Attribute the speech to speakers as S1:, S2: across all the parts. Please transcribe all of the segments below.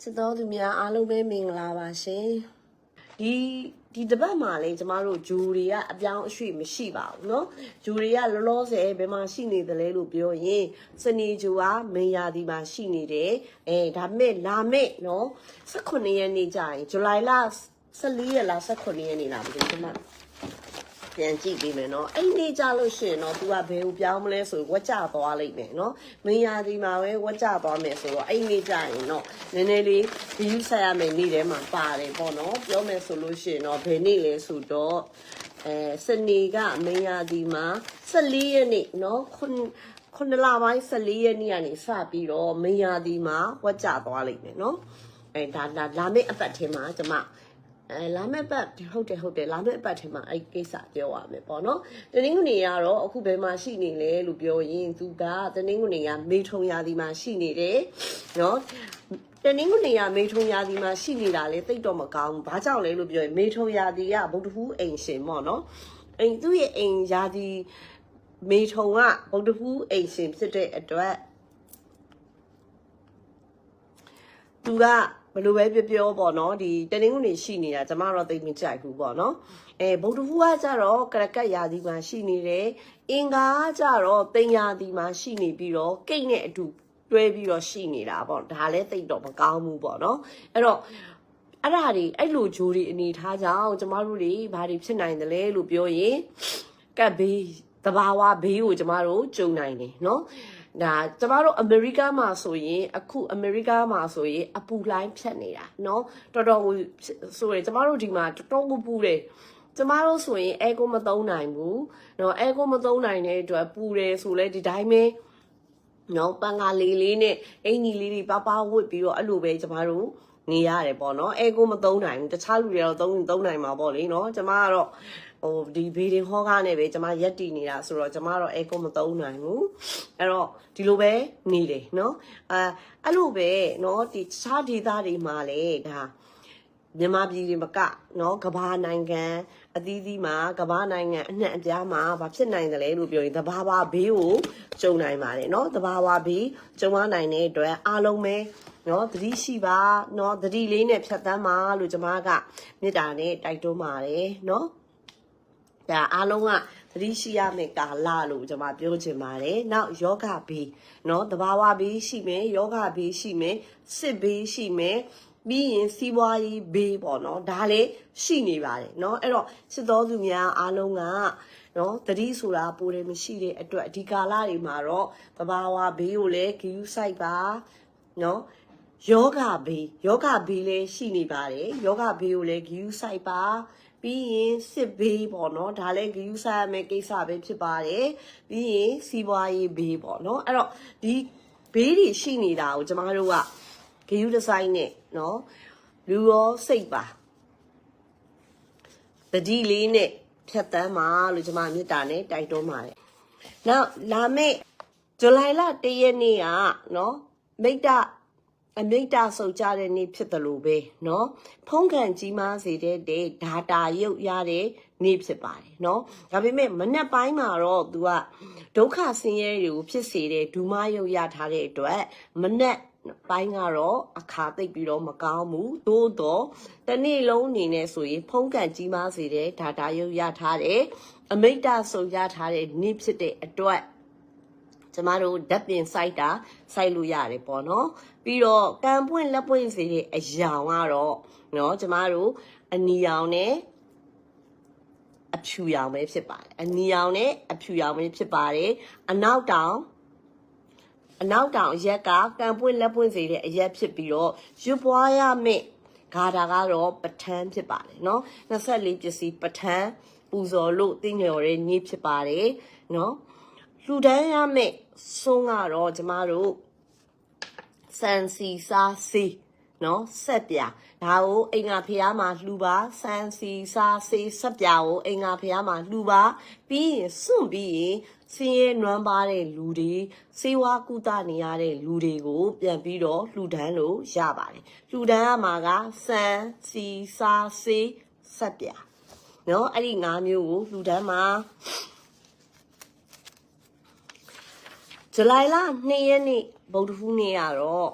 S1: ချစ်တော်သူများအားလုံးပဲမင်္ဂလာပါရှင်ဒီဒီတပတ်မှာလေကျမတို့ဂျူတွေကအပြောင်းအရွှေ့မရှိပါဘူးเนาะဂျူတွေကလောလောဆယ်ဘယ်မှာရှိနေသလဲလို့ပြောရင်စနေဂျူကမင်ယာဒီမှာရှိနေတယ်အဲဒါမဲ့လာမဲ့เนาะ18ရက်နေ့ကျရင်ဇူလိုင်လ14ရက်လား18ရက်နေ့လားမသိဘူးကျမ ပြန်ကြည့်ပြီးမယ်နော်အဲ့နေကြလို့ရှိရင်တော့ तू ကဘယ်ကိုပြောင်းမလဲဆိုဝက်ကြသွားလိမ့်မယ်နော်မင်းရာဒီမှာပဲဝက်ကြသွားမယ်ဆိုတော့အဲ့နေကြရင်တော့နည်းနည်းလေးဒီယူဆက်ရမယ်နေ့ထဲမှာပါတယ်ပေါ့နော်ပြောမယ်ဆိုလို့ရှိရင်တော့ဘယ်နေ့လဲဆိုတော့အဲစနေကမင်းရာဒီမှာ14ရက်နေ့နော်ခုခုနလပိုင်း14ရက်နေ့ကနေစပြီးတော့မင်းရာဒီမှာဝက်ကြသွားလိမ့်မယ်နော်အဲဒါလာလာမယ့်အပတ်ထဲမှာကျွန်မ အဲလာမယ့်ပတ်ဟုတ်တယ်ဟုတ်တယ်လာမယ့်ပတ်ထဲမှာအဲ့ကိစ္စပြောရမယ်ပေါ့နော်တနင်္ဂနွေကတော့အခုဘယ်မှာရှိနေလဲလို့ပြောရင်သူကတနင်္ဂနွေကမေထုံရာသီမှာရှိနေတယ်နော်တနင်္ဂနွေကမေထုံရာသီမှာရှိနေတာလေတိတ်တော့မကောင်းဘူးဘာကြောင့်လဲလို့ပြောရင်မေထုံရာသီကဗုဒ္ဓဟူးအိမ်ရှင်ပေါ့နော်အိမ်သူ့ရဲ့အိမ်ရာသီမေထုံကဗုဒ္ဓဟူးအိမ်ရှင်ဖြစ်တဲ့အတွက်သူကဘယ် လိုပဲပြောပြောပေါ့နော်ဒီတနင်္ဂနွေရှိနေတာကျမတော့သိမကြိုက်ဘူးပေါ့နော်အဲဗုဒ္ဓဟူးကကြတော့ကရကတ်ရာသီမှာရှိနေတယ်အင်္ဂါကကြတော့တင်ရာသီမှာရှိနေပြီးတော့ကိတ်နဲ့အတူတွဲပြီးတော့ရှိနေတာပေါ့ဒါလည်းသိတော့မကောင်းဘူးပေါ့နော်အဲ့တော့အဲ့ဒါတွေအဲ့လိုဂျိုးတွေအနေထားကြောင့်ကျမတို့တွေဘာတွေဖြစ်နိုင်တယ်လဲလို့ပြောရင်ကတ်ဘေးတဘာဝဘေးကိုကျမတို့ကြုံနိုင်တယ်နော် ဒါကျမတို့အမေရိကမှာဆိုရင်အခုအမေရိကမှာဆိုရင်အပူလိုင်းဖြတ်နေတာเนาะတော်တော်ကိုဆိုရင်ကျမတို့ဒီမှာတော်တော်ကိုပူတယ်ကျမတို့ဆိုရင်အဲကိုမသုံးနိုင်ဘူးเนาะအဲကိုမသုံးနိုင်တဲ့အတွက်ပူတယ်ဆိုလဲဒီတိုင်းပဲเนาะပန်ကားလေးလေးနဲ့အင်ကြီးလေးတွေပါပါဝတ်ပြီးတော့အဲ့လိုပဲကျမတို့ နေရတယ်ပေါ့နော်အဲကိုမသုံးနိုင်ဘူးတခြားလူတွေတော့သုံးသုံးနိုင်မှာပေါ့လေနော်ကျမကတော့ဟိုဒီဘေးဒင်ဟောကားနဲ့ပဲကျမရက်တည်နေတာဆိုတော့ကျမတော့အဲကိုမသုံးနိုင်ဘူးအဲ့တော့ဒီလိုပဲနေတယ်နော်အဲအဲ့လိုပဲနော်ဒီတခြားဒေသတွေမှာလည်းဒါ မြန်မာပြည်တွေမကနော်ကမ္ဘာနိုင်ငံအသီးသီးမှာကမ္ဘာနိုင်ငံအနှံ့အပြားမှာဘာဖြစ်နိုင်တယ်လဲလို့ပြောရင်တဘာဝဘေးကိုကြုံနိုင်ပါတယ်နော်တဘာဝဘေးကြုံရနိုင်တဲ့အတွက်အားလုံးပဲနော်သတိရှိပါနော်သတိလေးနဲ့ဖြတ်သန်းပါလို့ကျွန်မကမေတ္တာနဲ့တိုက်တွန်းပါတယ်နော်ဒါအားလုံးကသတိရှိရမယ့်ကာလလို့ကျွန်မပြောချင်ပါတယ်နောက်ယောဂဘေးနော်တဘာဝဘေးရှိမယ်ယောဂဘေးရှိမယ်စစ်ဘေးရှိမယ် ပြီးရင်စီးပွားရေးဘေးပေါ့နော်ဒါလည်းရှိနေပါတယ်เนาะအဲ့တော့စစ်တော်သူများအားလုံးကနော်တတိဆိုတာပိုတယ်မရှိတဲ့အတွက်ဒီကာလတွေမှာတော့တဘာဝဘေးကိုလည်းဂယူးဆိုင်ပါနော်ယောဂဘေးယောဂဘေးလည်းရှိနေပါတယ်ယောဂဘေးကိုလည်းဂယူးဆိုင်ပါပြီးရင်စစ်ဘေးပေါ့နော်ဒါလည်းဂယူးဆိုင်ရမယ့်ကိစ္စပဲဖြစ်ပါတယ်ပြီးရင်စီးပွားရေးဘေးပေါ့နော်အဲ့တော့ဒီဘေးတွေရှိနေတာကိုကျမတို့ကဂယူးဒီဇိုင်းနဲ့ နော်လူရောစိတ်ပါတတိလေးနဲ့ဖြတ်တန်းပါလို့ကျမမေတ္တာနဲ့တိုက်တွန်းပါတယ်။နောက်လာမယ့်ဇူလိုင်လ၁ရက်နေ့ကနော်မိတ္တအမိတ္တဆုတ်ကြတဲ့နေ့ဖြစ်တယ်လို့ပဲနော်ဖုံးကန်ကြီးမားစေတဲ့ဒေတာရုပ်ရတဲ့နေ့ဖြစ်ပါတယ်နော်ဒါပေမဲ့မနေ့ပိုင်းမှာတော့ तू ကဒုက္ခဆင်းရဲတွေကိုဖြစ်စေတဲ့ဒူမရုပ်ရထားတဲ့အတွက်မနေ့ ပိုင်းကတော့အခါသိပ်ပြီးတော့မကောင်းဘူးသို့တော့တနေ့လုံးအနေနဲ့ဆိုရင်ဖုံးကန်ကြီးမားစေတဲ့ဒါတာရုပ်ရထားတယ်အမိတ်တဆုံရထားတဲ့နေ့ဖြစ်တဲ့အတွက်ကျမတို့ဓာတ်ပင်စိုက်တာစိုက်လို့ရတယ်ပေါ့နော်ပြီးတော့ကံပွင့်လက်ပွင့်စေတဲ့အယောင်ကတော့နော်ကျမတို့အနီရောင်နဲ့အဖြူရောင်ပဲဖြစ်ပါတယ်အနီရောင်နဲ့အဖြူရောင်ပဲဖြစ်ပါတယ်အနောက်တောင် အနောက်တောင်အရက်ကကံပွင့်လက်ပွင့်စေတဲ့အရက်ဖြစ်ပြီးတော့ရွပွားရမင့်ဂါတာကတော့ပဋ္ဌာန်းဖြစ်ပါတယ်နော်24ပစ္စည်းပဋ္ဌာန်းပူဇော်လို့သိညော်တဲ့နေ့ဖြစ်ပါတယ်နော်လူတန်းရမယ့်ဆုံးကတော့ကျမတို့စံစီစားစီနော်ဆက်ပြဒါကိုအင်္ဂါဖျားမှာလှူပါစံစီစားစီဆက်ပြကိုအင်္ဂါဖျားမှာလှူပါပြီးရင်စွန့်ပြီးရင် ဆင်းရဲနွမ်းပါတဲ့လူတွေစေဝါကုသနေရတဲ့လူတွေကို ပြန်ပြီးတော့လှူဒန်းလို့ရပါတယ်လှူဒန်းရမှာကစန်စီစားစေးဆက်ပြနော်အဲ့ဒီ၅မျိုးကိုလှူဒန်းမှာဇူလိုင်လ2ရက်နေ့ဗုဒ္ဓဟူးနေ့ကတော့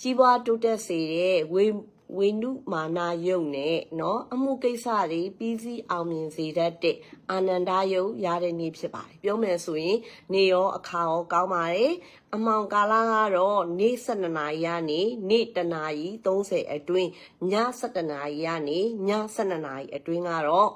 S1: ကြီးပွားတိုးတက်စေတဲ့ဝေ ဝိနုမာနာယုတ်နဲ့เนาะအမှုကိစ္စတွေပြီးစီးအောင်မြင်စေတတ်တဲ့အာနန္ဒယုတ်ရတဲ့နေ့ဖြစ်ပါတယ်ပြောမယ်ဆိုရင်နေရောအခါရောကောင်းပါတယ်အမောင်ကာလကတော့နေ့12နာရီကနေနေ့1နာရီ30အတွင်းည7နာရီကနေည12နာရီအတွင်းကတော့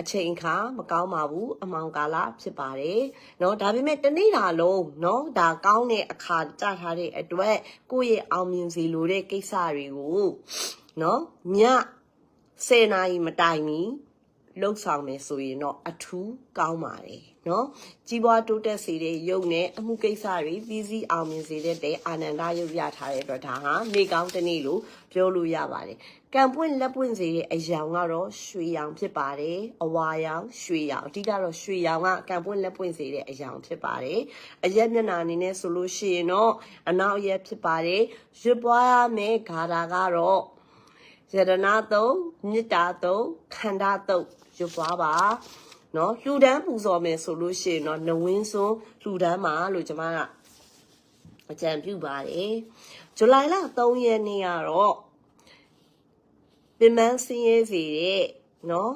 S1: အချိန်အခါမကောင်းပါဘူးအမောင်ကာလဖြစ်ပါတယ်เนาะဒါပေမဲ့တနေ့တာလုံးเนาะဒါကောင်းတဲ့အခါကြထားတဲ့အတွက်ကိုယ့်ရဲ့အောင်မြင်စီလိုတဲ့ကိစ္စတွေကိုเนาะည10နာရီမတိုင်မီ လှုပ်ဆောင်မယ်ဆိုရင်တော့အထူးကောင်းပါတယ်เนาะကြီးပွားတိုးတက်စေတဲ့ယုတ်နဲ့အမှုကိစ္စတွေပြီးစီးအောင်မြင်စေတဲ့အာနန္ဒယုတ်ရထားတဲ့အတွက်ဒါဟာနေကောင်းတစ်နေ့လို့ပြောလို့ရပါတယ်ကံပွင့်လက်ပွင့်စေတဲ့အယောင်ကတော့ရွှေရောင်ဖြစ်ပါတယ်အဝါရောင်ရွှေရောင်အဓိကတော့ရွှေရောင်ကကံပွင့်လက်ပွင့်စေတဲ့အယောင်ဖြစ်ပါတယ်အရက်မျက်နှာအနေနဲ့ဆိုလို့ရှိရင်တော့အနောက်ရက်ဖြစ်ပါတယ်ရွတ်ပွားရမယ့်ဂါထာကတော့ယရနာတုံမေတ္တာတုံခန္ဓာတုံ ရွတ်ပွားပါနော်လှူဒန်းပူဇော်မယ်ဆိုလို့ရှိရင်တော့နဝင်းစွန်းလှူဒန်းမှာလို့ကျွန်မကအကြံပြုပါတယ်ဇူလိုင်လ3ရက်နေ့ကတော့ပင်မစင်းရဲစီတဲ့နော်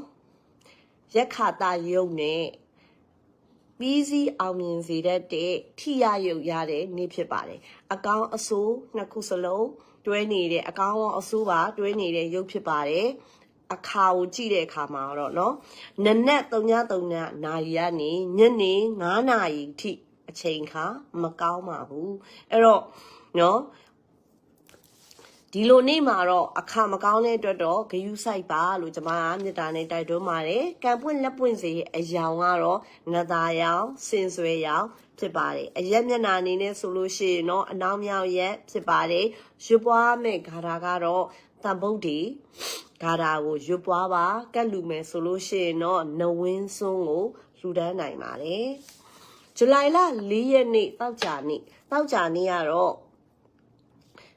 S1: ရက်ခါတာယုတ်နဲ့ပြီးစီးအောင်မြင်စေတတ်တဲ့ထိရယုတ်ရတဲ့နေ့ဖြစ်ပါတယ်အကောင်းအဆိုးနှစ်ခုစလုံးတွဲနေတဲ့အကောင်းရောအဆိုးပါတွဲနေတဲ့ယုတ်ဖြစ်ပါတယ် အခါကိုကြည့်တဲ့အခါမှာတော့เนาะနနက်3:3နာရီကနေညနေ9နာရီထိအချိန်ခါမကောင်းပါဘူးအဲ့တော့เนาะဒီလိုနေ့မှာတော့အခါမကောင်းတဲ့အတွက်တော့ဂယုစိုက်ပါလို့ကျွန်မကမေတ္တာနဲ့တိုက်တွန်းပါတယ်ကံပွင့်လက်ပွင့်စေအယောင်ကတော့နသာယောင်စင်ဆွဲယောင်ဖြစ်ပါတယ်အရက်မျက်နှာအနေနဲ့ဆိုလို့ရှိရင်တော့အနောက်မြောက်ရက်ဖြစ်ပါတယ်ရွပွားမဲ့ဂါထာကတော့တန်ဗုဒ္ဓီ ဂါထာကိုရွပွားပါကတ်လူမယ်ဆိုလို့ရှိရင်တော့နဝင်းစွန်းကိုလှူဒန်းနိုင်ပါတယ်ဇူလိုင်လ၄ရက်နေ့တောက်ကြနေ့တောက်ကြနေ့ကတော့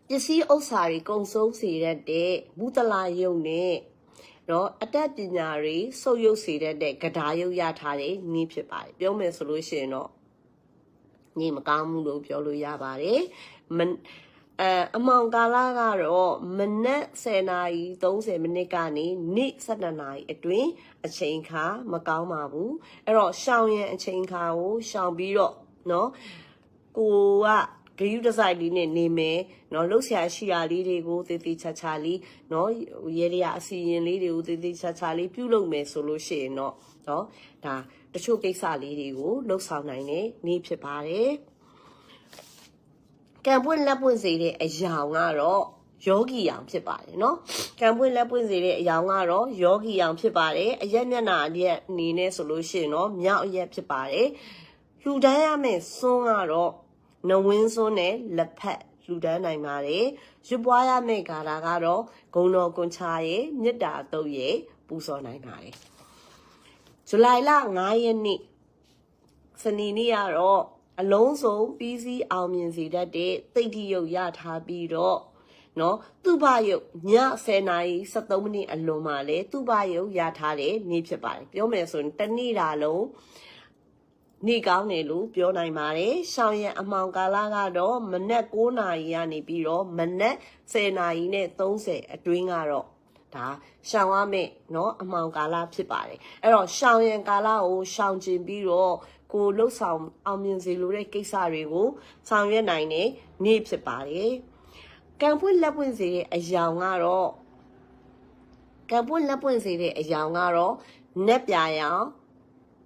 S1: ပစ္စည်းဥစ္စာတွေကုန်ဆုံးစေတတ်တဲ့မူတလာယုံနဲ့တော့အတတ်ပညာတွေစုပ်ယုပ်စေတတ်တဲ့ဂဒါယုတ်ရထားတဲ့နည်းဖြစ်ပါတယ်ပြောမယ်ဆိုလို့ရှိရင်တော့ညီမကောင်းမှုလို့ပြောလို့ရပါတယ်မ အဲအမောင်ကာလကတော့မနက်10နာရီ30မိနစ်ကနေနေ့12နာရီအတွင်းအချိန်ခါမကောင်းပါဘူးအဲ့တော့ရှောင်းရင်အချိန်ခါကိုရှောင်ပြီးတော့เนาะကိုကဂရုတစိုက်လေးနဲ့နေမယ်เนาะလှုပ်ရှားရှိရာလေးတွေကိုတည်တည်ချာချာလေးเนาะရေရအစီရင်လေးတွေကိုတည်တည်ချာချာလေးပြုလုပ်မယ်ဆိုလို့ရှိရင်တော့เนาะဒါတချို့ကိစ္စလေးတွေကိုလှုပ်ဆောင်နိုင်တဲ့နေ့ဖြစ်ပါတယ် ကံပွင့်လက်ပွင့်စေတဲ့အရာကတော့ယောဂီအောင်ဖြစ်ပါတယ်เนาะကံပွင့်လက်ပွင့်စေတဲ့အရာကတော့ယောဂီအောင်ဖြစ်ပါတယ်အရက်မျက်နှာအရက်အနေနဲ့ဆိုလို့ရှိရင်တော့မြောက်အရက်ဖြစ်ပါတယ်လှူဒန်းရမယ့်စွန်းကတော့နဝင်းစွန်းနဲ့လက်ဖက်လှူဒန်းနိုင်ပါတယ်ရွပွားရမယ့်ဂါထာကတော့ဂုံတော်ကွန်ချာရဲ့မေတ္တာတုတ်ရဲ့ပူဇော်နိုင်ပါတယ်ဇူလိုင်လ9ရက်နေ့စနေနေ့ကတော့ အလုံးစုံပြီးစီးအောင်မြင်စေတတ်တဲ့သိတ္တိယုတ်ရထားပြီးတော့နော်သူဘယုတ်ည10နာရီ73မိနစ်အလွန်မှာလဲသူဘယုတ်ရထားတဲ့နေ့ဖြစ်ပါတယ်ပြောမယ်ဆိုရင်တနေ့တာလုံးနေကောင်းတယ်လို့ပြောနိုင်ပါတယ်။ရှောင်းရံအမောင်ကာလကတော့မနက်9နာရီကနေပြီးတော့မနက်10နာရီနဲ့30အတွင်းကတော့ဒါရှောင်းရမယ်เนาะအမောင်ကာလဖြစ်ပါတယ်။အဲ့တော့ရှောင်းရံကာလကိုရှောင်းကျင်ပြီးတော့ ကိုလှုပ်ဆောင်အောင်မြင်စေလိုတဲ့ကိစ္စတွေကိုဆောင်ရွက်နိုင်တဲ့နေ့ဖြစ်ပါတယ်။ကံပွင့်လက်ပွင့်စေတဲ့အယောင်ကတော့ကံပွင့်လက်ပွင့်စေတဲ့အယောင်ကတော့နက်ပြာရောင်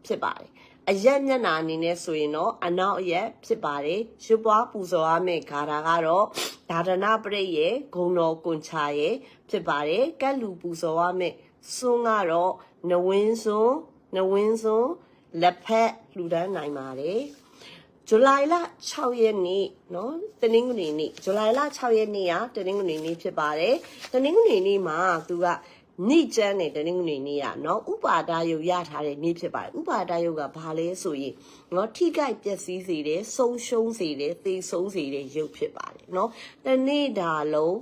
S1: ဖြစ်ပါတယ်။အရက်မျက်နှာအနေနဲ့ဆိုရင်တော့အနောက်အရက်ဖြစ်ပါတယ်ရွှပွားပူဇော်ရမယ့်ဂါထာကတော့ဒါဒနာပရိတ်ရဲ့ဂုံတော်ကွန်ချာရဲ့ဖြစ်ပါတယ်ကက်လူပူဇော်ရမယ့်စွန်းကတော့နဝင်းစွန်းနဝင်းစွန်း လက်ဖက်လှူဒန်းနိုင်ပါတယ်ဇူလိုင်လ6ရက်နေ့เนาะတနင်္ဂနွေနေ့ဇူလိုင်လ6ရက်နေ့ကတနင်္ဂနွေနေ့ဖြစ်ပါတယ်တနင်္ဂနွေနေ့မှာသူကနိကျန်းနဲ့တနင်္ဂနွေနေ့ကเนาะဥပါဒယုတ်ရထားတဲ့နေ့ဖြစ်ပါတယ်ဥပါဒယုတ်ကဘာလဲဆိုရင်เนาะထိခိုက်ပျက်စီးစေတယ်ဆုံးရှုံးစေတယ်သေဆုံးစေတဲ့ယုတ်ဖြစ်ပါတယ်เนาะတနေ့တာလုံး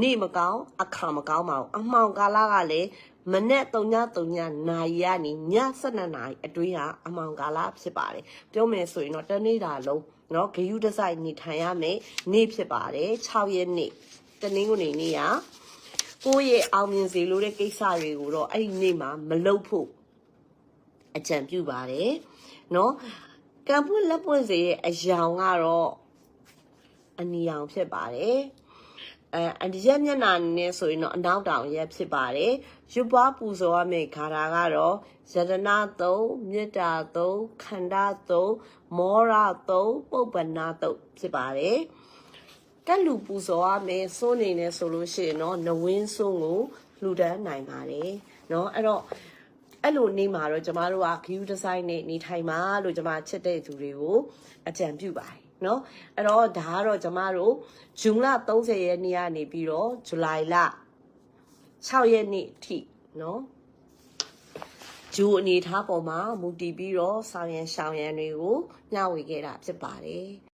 S1: နေမကောင်းအခါမကောင်းပါဘူးအမှောင်ကာလကလည်း မနေ့3ည3ညနာရီကနေည7နာရီအတွင်းဟာအမှောင်ကာလဖြစ်ပါတယ်ပြောမယ်ဆိုရင်တော့တနေ့တာလုံး เนาะဂယုတစိုက်နေထိုင်ရမယ်နေ့ဖြစ်ပါတယ်6ရက်နေ့တနင်္ဂနွေနေ့ကကိုယ့်ရဲ့အောင်မြင်စေလို့တဲ့ကိစ္စတွေကိုတော့အဲ့ဒီနေ့မှာမလုပ်ဖို့အကြံပြုပါတယ်เนาะကံပွင့်လက်ပွင့်စေရဲ့အယောင်ကတော့အနီရောင်ဖြစ်ပါတယ် အဲအဒီရက်မျက်နှာနဲ့ဆိုရင်တော့အနောက်တောင်ရက်ဖြစ်ပါတယ်ရွပွားပူဇော်ရမယ့်ခါတာကတော့ယတနာသုံးမေတ္တာသုံးခန္ဓာသုံးမောရသုံးပုပ္ပနာသုံးဖြစ်ပါတယ်ကက်လူပူဇော်ရမယ်စိုးနေနေဆိုလို့ရှိရင်တော့နဝင်းစိုးကိုလှူဒန်းနိုင်ပါတယ်เนาะအဲ့တော့အဲ့လိုနေမှာတော့ကျမတို့ကဂယူဒီဇိုင်းနဲ့နေထိုင်ပါလို့ကျမချစ်တဲ့သူတွေကိုအကြံပြုပါတယ် เนาะအဲ့တော့ဒါကတော့ကျမတို့ဇွန်လ30ရက်နေ့ကနေပြီးတော့ဇူလိုင်လ6ရက်နေ့အထိเนาะဂျူအနေထားပေါ်မှာမူတည်ပြီးတော့ဆောင်ရန်ရှောင်ရန်တွေကိုမျှဝေခဲ့တာဖြစ်ပါတယ်